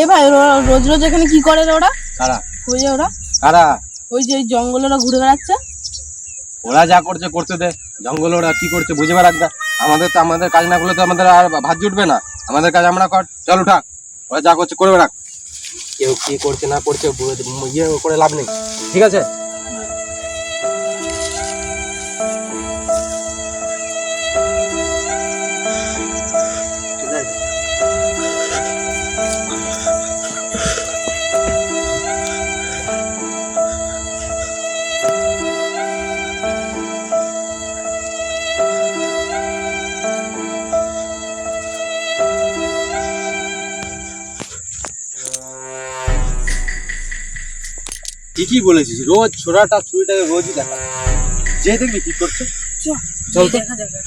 এ ভাই ওরা রোজ রোজ এখানে কি করে রে ওরা? কারা? ওই যে ওরা? কারা? ওই যে জঙ্গলে ওরা ঘুরে বেড়াচ্ছে? ওরা যা করছে করতে দে। জঙ্গলে ওরা কি করছে বুঝে বেড়াক না আমাদের তো আমাদের কাজ না করলে তো আমাদের আর ভাত জুটবে না। আমাদের কাজ আমরা কর। চল উঠা ওরা যা করছে করে বেড়াক। কেউ কি করছে না করছে ইয়ে করে লাভ নেই। ঠিক আছে? ঠিকই বলেছিস রোজ ছোড়াটা ছুরিটাকে রোজই দেখা। যে দেখবি কি করছে। চল তো। যাবে চল।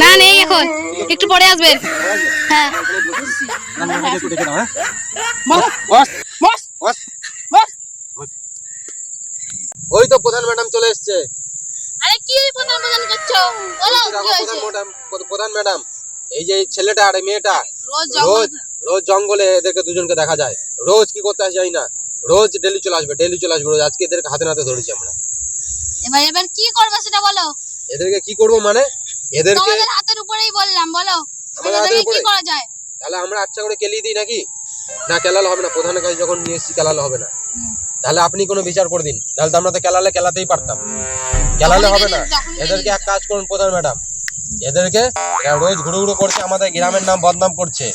না নেই এখন একটু পরে বস। ওই তো প্রধান ম্যাডাম চলে এসেছে আরে কি প্রধান প্রধান ম্যাডাম এই যে ছেলেটা আর মেয়েটা রোজ রোজ জঙ্গলে এদেরকে দুজনকে দেখা যায়। রোজ কি করতে আসে না। রোজ ডেলি চলে আসবে ডেলি চলে আসবে রোজ। আজকে এদেরকে হাতে নাতে ধরেছি আমরা। এবার এবার কি করবে সেটা বলো? এদেরকে কি করব মানে? এদেরকে তোমাদের হাতের উপরেই বললাম বলো। আমাদের কি করা যায়? তাহলে আমরা আচ্ছা করে কেলিয়ে দিই নাকি? না কেলালে হবে না। প্রধানের কাছে যখন নিয়ে এসেছি কেলালে হবে না। তাহলে আপনি কোনো বিচার করে দিন। তাহলে তো আমরা তো কেলালে কেলাতেই পারতাম। কেলালে হবে না। এদেরকে এক কাজ করুন প্রধান ম্যাডাম। এদেরকে রোজ ঘুরু ঘুরু করছে আমাদের গ্রামের নাম বদনাম করছে।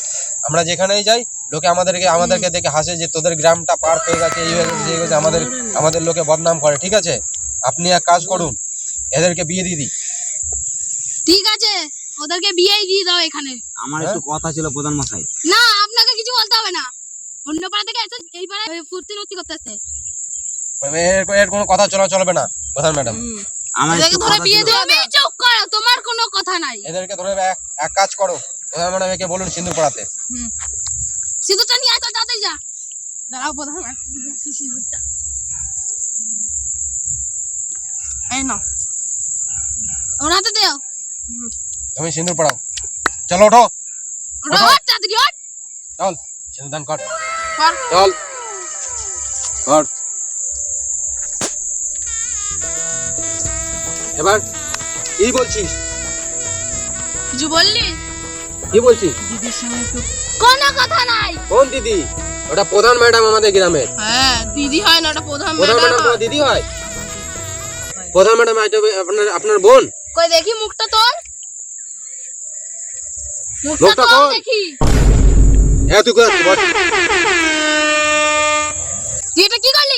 আমরা যেখানেই যাই লোকে আমাদেরকে আমাদেরকে দেখে হাসে যে তোদের গ্রামটা পার হয়ে গেছে এই হয়ে গেছে হয়ে আমাদের আমাদের লোকে বদনাম করে। ঠিক আছে? আপনি এক কাজ করুন। এদেরকে বিয়ে দিয়ে দিই ঠিক আছে। ওদেরকে বিয়েই দিয়ে দাও এখানে। আমার হ্যাঁ? একটু কথা ছিল প্রধান মশাই। না আপনাকে কিছু বলতে হবে না অন্য পাড়া থেকে এসে এই পাড়ায় ফুর্তি নতি করতেছে। এর এর কোনো কথা চলা চলবে না প্রধান ম্যাডাম। একটু ধরে বিয়ে ছিল দেওয়া তুমি চুপ করো তোমার কোনো কথা নাই। এদেরকে ধরে এক- এক কাজ করো প্রধান ম্যাডাম একে বলুন সিন্ধু পড়াতে। সিঁদুরটা নিয়ে আসো তাড়াতাড়ি যা। দাঁড়াও প্রধান সিঁদুরটা এই নাও। ওর হাতে দেও। তুমি সিন্দুর পড়াও। চলো ওঠো। তাড়াতাড়ি ওর চল সিন্দুর দান কর। চল। কর এবার কি বলছিস? কিছু বললি? কি বলছিস? দিদির সঙ্গে একটু কোনো কথা নাই। কোন দিদি? ওটা প্রধান ম্যাডাম আমাদের গ্রামের। হ্যাঁ দিদি হয় না ওটা প্রধান প্রধান ম্যাডাম ম্যাডাম দিদি হয়? প্রধান ম্যাডাম আপনার আপনার বোন? কই দেখি মুখটা তোর? মুখটা তোর তোর। দেখি। হ্যাঁ তুই কোথায় কি করলি